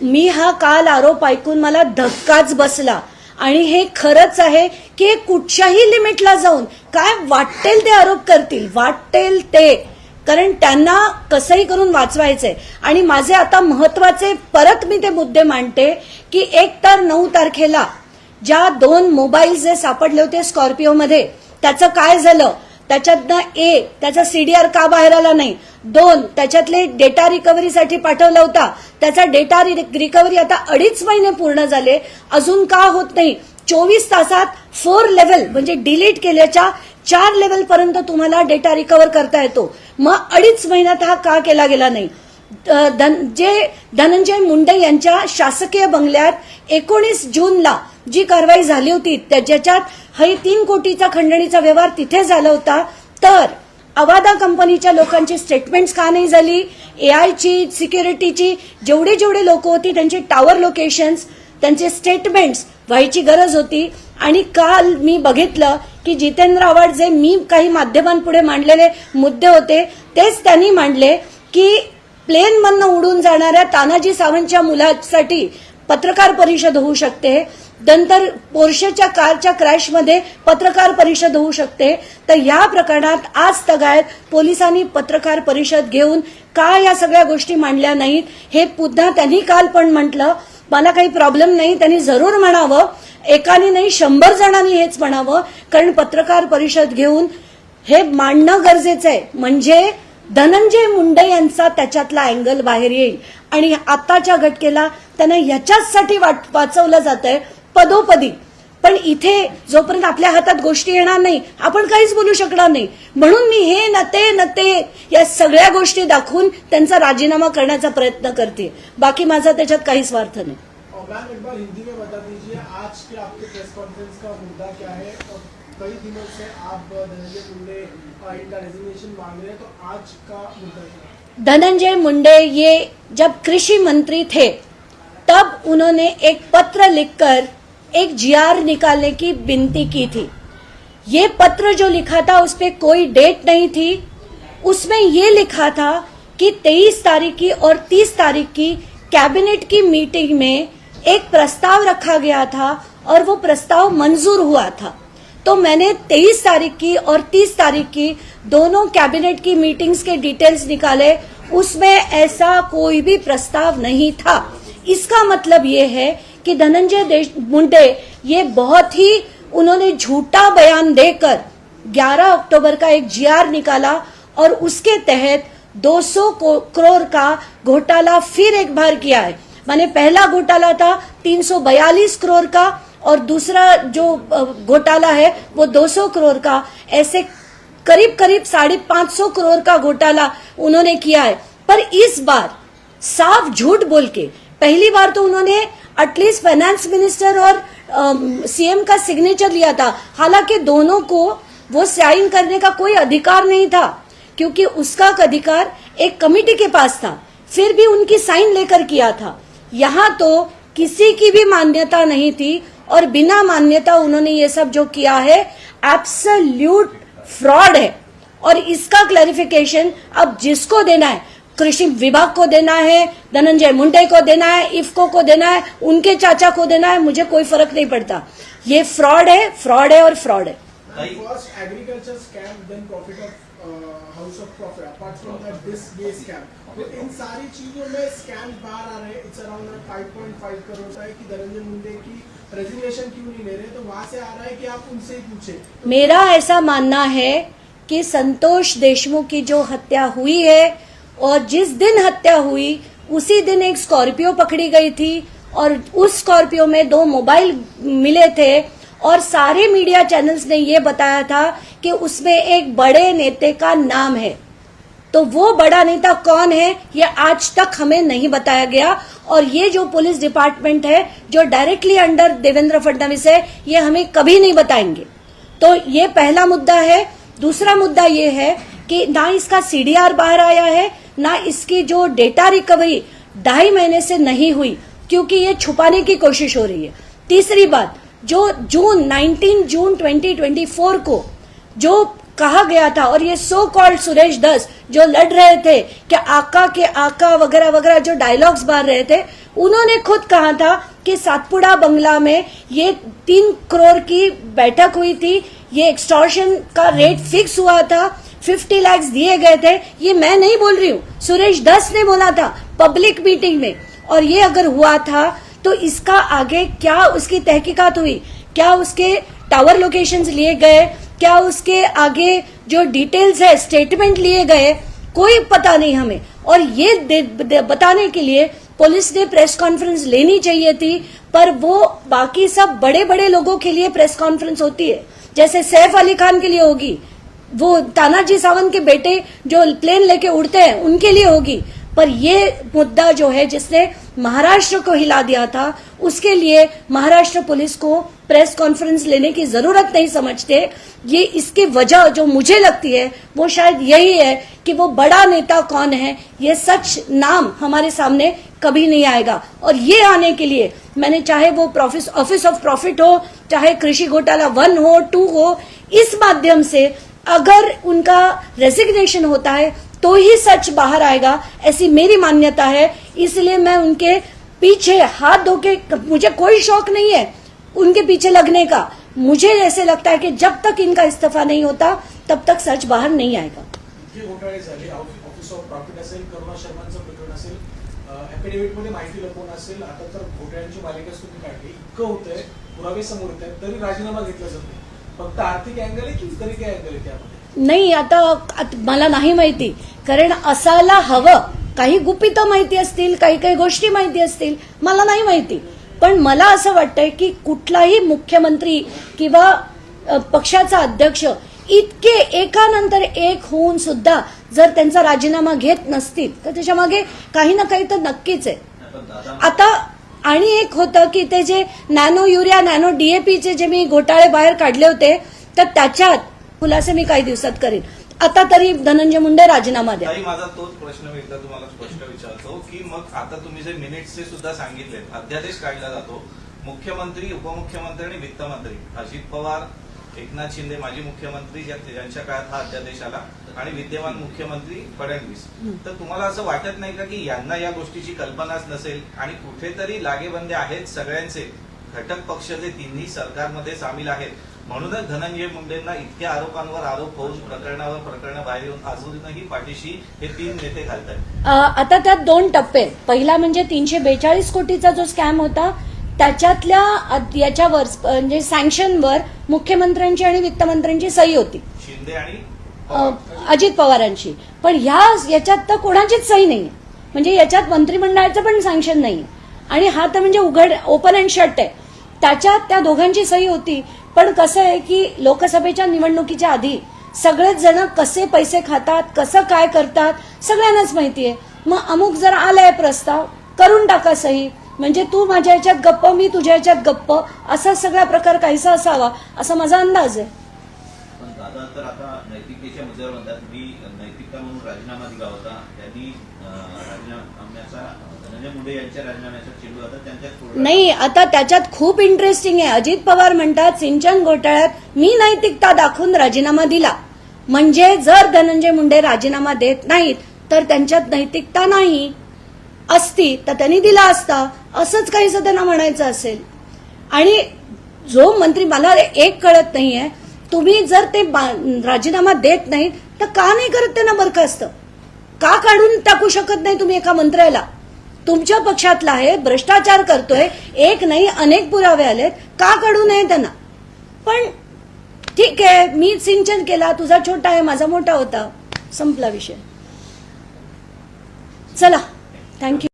मी हा काल आरोप ऐकून मला धक्काच बसला. आणि हे खरंच आहे की कुठच्याही लिमिटला जाऊन काय वाटेल ते आरोप करतील. वाटेल ते. कारण त्यांना कसंही करून वाचवायचंय. आणि माझे आता महत्त्वाचे परत मी ते मुद्दे मांडते की एक तर नऊ तारखेला ज्या दोन मोबाईल जे सापडले होते स्कॉर्पिओमध्ये त्याचं काय झालं? त्याच्यातनं ए त्याचा सीडीआर का बाहेर आला नाही? दोन त्याच्यातले डेटा रिकव्हरीसाठी पाठवला होता. त्याचा डेटा रिकव्हरी आता अडीच महिने पूर्ण झाले. अजून का होत नाही? चोवीस तासात फोर लेवल म्हणजे डिलीट केल्याच्या चार लेवल पर्यंत तुम्हाला डेटा रिकव्हर करता येतो. मग अडीच महिन्यात हा का केला गेला नाही? धन- जे धनंजय मुंडे यांच्या शासकीय बंगल्यात एकोणीस जूनला जी कारवाई झाली होती त्या- ज्याच्यात हे तीन कोटीचा खंडणीचा व्यवहार तिथे झाला होता. तर अवादा कंपनीच्या लोकांची स्टेटमेंट्स का नाही झाली? एआयची सिक्युरिटीची जेवढे जेवढे लोक होती त्यांचे टावर लोकेशन्स त्यांचे स्टेटमेंट्स व्हायची गरज होती. आणि काल मी बघितलं की जितेंद्र आव्हाड जे मी काही माध्यमांपुढे मांडलेले मुद्दे होते तेच त्यांनी मांडले की प्लेनमधनं उडून जाणाऱ्या तानाजी सावंतच्या मुलासाठी पत्रकार परिषद होऊ शकते. नंतर पोर्शेच्या कारच्या क्रॅशमध्ये पत्रकार परिषद होऊ शकते. तर या प्रकरणात आज तगायत पोलिसांनी पत्रकार परिषद घेऊन का या सगळ्या गोष्टी मांडल्या नाहीत हे पुन्हा त्यांनी काल पण म्हटलं. मला काही प्रॉब्लेम नाही त्यांनी जरूर म्हणावं. एकाने नाही शंभर जणांनी हेच म्हणावं. कारण पत्रकार परिषद घेऊन हे मांडणं गरजेचं आहे. म्हणजे धनंजय मुंडे यांचा त्याच्यातला अँगल बाहेर येईल. आणि आताच्या घटकेला त्यांना ह्याच्याचसाठी वाट वाचवलं जात आहे पदोपदी. पण इथे जोपर्यंत आपल्या हातात गोष्टी येणार नाही आपण काहीच बोलू शकणार नाही. म्हणून मी हे नते नते या सगळ्या गोष्टी दाखवून त्यांचा राजीनामा करण्याचा प्रयत्न करते. बाकी माझा त्याच्यात काही स्वार्थ नाही. कई दिनों से आप धनंजय मुंडे इनका रेजिग्नेशन मांग रहे हैं तो आज का मुद्दा धनंजय मुंडे ये जब कृषि मंत्री थे, तब उन्होंने एक पत्र लिखकर एक जीआर निकालने की विनती की थी। ये पत्र जो लिखा था, उस पर कोई डेट नहीं थी। उसमें ये लिखा था कि 23 तारीख की और 30 तारीख की कैबिनेट की मीटिंग में एक प्रस्ताव रखा गया था और वो प्रस्ताव मंजूर हुआ था। तो मैंने 23 तारीख की और 30 तारीख की दोनों कैबिनेट की मीटिंग्स के डिटेल्स निकाले। उसमें ऐसा कोई भी प्रस्ताव नहीं था। इसका मतलब ये है कि धनंजय मुंडे, ये बहुत ही उन्होंने झूठा बयान देकर 11 अक्टूबर का एक जीआर निकाला और उसके तहत 200 को- करोड़ का घोटाला फिर एक बार किया है। माने पहला घोटाला था 342 करोड़ का और दूसरा जो घोटाला है, वो 200 करोड़ का, ऐसे करीब करीब साढ़े पाँच सौ करोड़ का घोटाला उन्होंने किया है। पर इस बार साफ़ झूठ बोल के, पहली बार तो उन्होंने एटलीस्ट फाइनेंस मिनिस्टर और सीएम का सिग्नेचर लिया था। हालाँकि दोनों को वो साइन करने का कोई अधिकार नहीं था, क्योंकि उसका अधिकार एक कमिटी के पास था। फिर भी उनकी साइन लेकर किया था। यहाँ तो किसी की भी मान्यता नहीं थी और बिना मान्यता उन्होंने ये सब जो किया है एब्सल्यूट फ्रॉड है। और इसका क्लैरिफिकेशन अब जिसको देना है, कृषि विभाग को देना है, धनंजय मुंडे को देना है, इफको को देना है, उनके चाचा को देना है, मुझे कोई फ़र्क नहीं पड़ता। ये फ्रॉड है फ्रॉड है और फ्रॉड है। House of profit apart from that this ये स्कैम तो इन सारी चीज़ों में स्कैम बाहर आ रहे हैं। इट्स अराउंड 5.5 करोड़ का है कि धनंजय मुंडे की रेजिग्नेशन क्यों नहीं ले रहे तो वहाँ से आ रहा है कि आप उनसे ही पूछे। मेरा ऐसा मानना है कि संतोष देशमुख की जो हत्या हुई है और जिस दिन हत्या हुई, उसी दिन एक स्कॉर्पियो पकड़ी गई थी और उस स्कॉर्पियो में दो मोबाइल मिले थे। और सारे मीडिया चैनल्स ने ये बताया था कि उसमें एक बड़े नेता का नाम है। तो वो बड़ा नेता कौन है, ये आज तक हमें नहीं बताया गया। और ये जो पुलिस डिपार्टमेंट है, जो डायरेक्टली अंडर देवेंद्र फडणवीस है, ये हमें कभी नहीं बताएँगे। तो ये पहला मुद्दा है। दूसरा मुद्दा ये है कि ना इसका सीडीआर बाहर आया है, ना इसकी जो डेटा रिकवरी ढाई महीने से नहीं हुई, क्योंकि ये छुपाने की कोशिश हो रही है। तीसरी बात जो जून 19 जून 2024 को जो कहा गया था और ये सो कॉल्ड सुरेश दस जो लड़ रहे थे कि आका के आका वगैरह वगैरह जो डायलॉग्स मार रहे थे, उन्होंने खुद कहा था कि सातपुड़ा बंगला में ये तीन करोड़ की बैठक हुई थी, ये एक्सटॉर्शन का रेट फिक्स हुआ था फिफ्टी लैक्स दिए गए थे, ये मैं नहीं बोल रही हूँ, सुरेश दस ने बोला था पब्लिक मीटिंग में। और ये अगर हुआ था तो इसका आगे क्या उसकी तहकीकात हुई? क्या उसके टावर लोकेशंस लिए गए? क्या उसके आगे जो डिटेल्स है स्टेटमेंट लिए गए? कोई पता नहीं हमें। और ये दे- दे- बताने के लिए पुलिस ने प्रेस कॉन्फ्रेंस लेनी चाहिए थी, पर वो बाकी सब बड़े बड़े लोगों के लिए प्रेस कॉन्फ्रेंस होती है। जैसे सैफ अली खान के लिए होगी, वो तानाजी सावंत के बेटे जो प्लेन लेके उड़ते हैं, उनके लिए होगी। पर ये मुद्दा जो है, जिसने महाराष्ट्र को हिला दिया था। उसके लिए महाराष्ट्र पुलिस को प्रेस कॉन्फ्रेंस लेने की ज़रूरत नहीं समझते। ये इसकी वजह जो मुझे लगती है, वो शायद यही है कि वो बड़ा नेता कौन है, ये सच नाम हमारे सामने कभी नहीं आएगा। और ये आने के लिए मैंने चाहे वो प्रॉफिस ऑफ़िस ऑफ़ प्रॉफिट हो, चाहे कृषि घोटाला वन हो टू हो, इस माध्यम से अगर उनका रेजिग्नेशन होता है तो ही सच बाहर आएगा। ऐसी मेरी मान्यता है इसलिए मैं उनके पीछे हाथ धो के मुझे कोई शौक नहीं है उनके पीछे लगने का। मुझे ऐसे लगता है कि जब तक इनका इस्तीफा नहीं होता तब तक सच बाहर नहीं आएगा। नाही. आत- मला नाही माहिती. कारण असायला हवं. काही गुपितं माहिती असतील काही काही गोष्टी माहिती असतील मला नाही माहिती. पण मला असं वाटतंय की कुठलाही मुख्यमंत्री किंवा पक्षाचा अध्यक्ष इतके एकानंतर एक होऊन सुद्धा जर त्यांचा राजीनामा घेत नसतील तर त्याच्यामागे काही ना काही तर नक्कीच आहे. आता आणि एक होतं की ते जे नॅनो युरिया नॅनो डीएपीचे जे मी घोटाळे बाहेर काढले होते तर त्याच्यात खुलासे मी काही दिवसात करीन. आता तरी धनंजय मुंडे राजीनामा द्या. ताई माझा तोच प्रश्न मी एकदा तुम्हाला स्पष्ट विचारतो की मग आता तुम्ही जे मिनिट्सचे सुद्धा सांगितले अध्यादेश काढला जातो. मुख्यमंत्री उपमुख्यमंत्री आणि वित्तमंत्री अजित पवार एकनाथ शिंदे माजी मुख्यमंत्री ज्या- ज्यांच्या काळात हा अध्यादेश आला आणि विद्यमान मुख्यमंत्री फडणवीस. तर तुम्हाला असं वाटत नाही का की यांना या गोष्टीची कल्पनाच नसेल? आणि कुठेतरी लागेबंदे आहेत सगळ्यांचे. घटक पक्ष जे तिन्ही सरकारमध्ये सामील आहेत म्हणूनच धनंजय मुंडेंना इतक्या आरोपांवर आरोप होऊन प्रकरणावर प्रकरण बाहेर येऊन अजूनही पाठीशी हे तीन नेते घालतात. आता त्यात दोन टप्पे. पहिला म्हणजे तीनशे बेचाळीस कोटीचा जो स्कॅम होता त्याच्यातल्या याच्यावर म्हणजे सँक्शनवर मुख्यमंत्र्यांची आणि वित्तमंत्र्यांची सही होती. शिंदे आणि. अजित पवारांची. पण ह्या याच्यात तर कोणाचीच सही नाही म्हणजे याच्यात मंत्रिमंडळाचं पण सँक्शन नाही आणि हा तर म्हणजे उघड ओपन अँड शट आहे. त्याच्यात त्या दोघांची सही होती. पण कसं आहे की लोकसभेच्या निवडणुकीच्या आधी सगळेच जण कसे पैसे खातात कसं काय करतात सगळ्यांनाच माहिती आहे. मग अमुक जर आलाय प्रस्ताव करून टाका सही. म्हणजे तू माझ्या याच्यात गप्प मी तुझ्या याच्यात गप्प असा सगळा प्रकार काहीसा असावा असा माझा अंदाज आहे. तर आता नैतिकतेच्या मुद्द्यावर म्हणतात मी नैतिकता म्हणून राजीनामा दिला होता. त्यांनी राजीनाम्याचा धनंजय मुंडे यांच्या राजीनाम्याचा चेंडू आता त्यांच्याच नाही आता त्याच्यात खूप इंटरेस्टिंग आहे. अजित पवार म्हणतात सिंचन घोटाळ्यात मी नैतिकता दाखवून राजीनामा दिला. म्हणजे जर धनंजय मुंडे राजीनामा देत नाहीत तर त्यांच्यात नैतिकता नाही असती तर त्यांनी दिला असता असंच काहीसं त्यांना म्हणायचं असेल. आणि जो मंत्री मला एक कळत नाहीये तुम्ही जर ते राजीनामा देत नाही तर का नाही करत त्यांना बरखास्त का काढून टाकू शकत नाही तुम्ही एका मंत्र्याला? तुमच्या पक्षातला आहे भ्रष्टाचार करतोय एक नाही अनेक पुरावे आलेत का काढू नये त्यांना? पण ठीक आहे मी सिंचन केला तुझा छोटा आहे माझा मोठा होता. संपला विषय. चला थँक्यू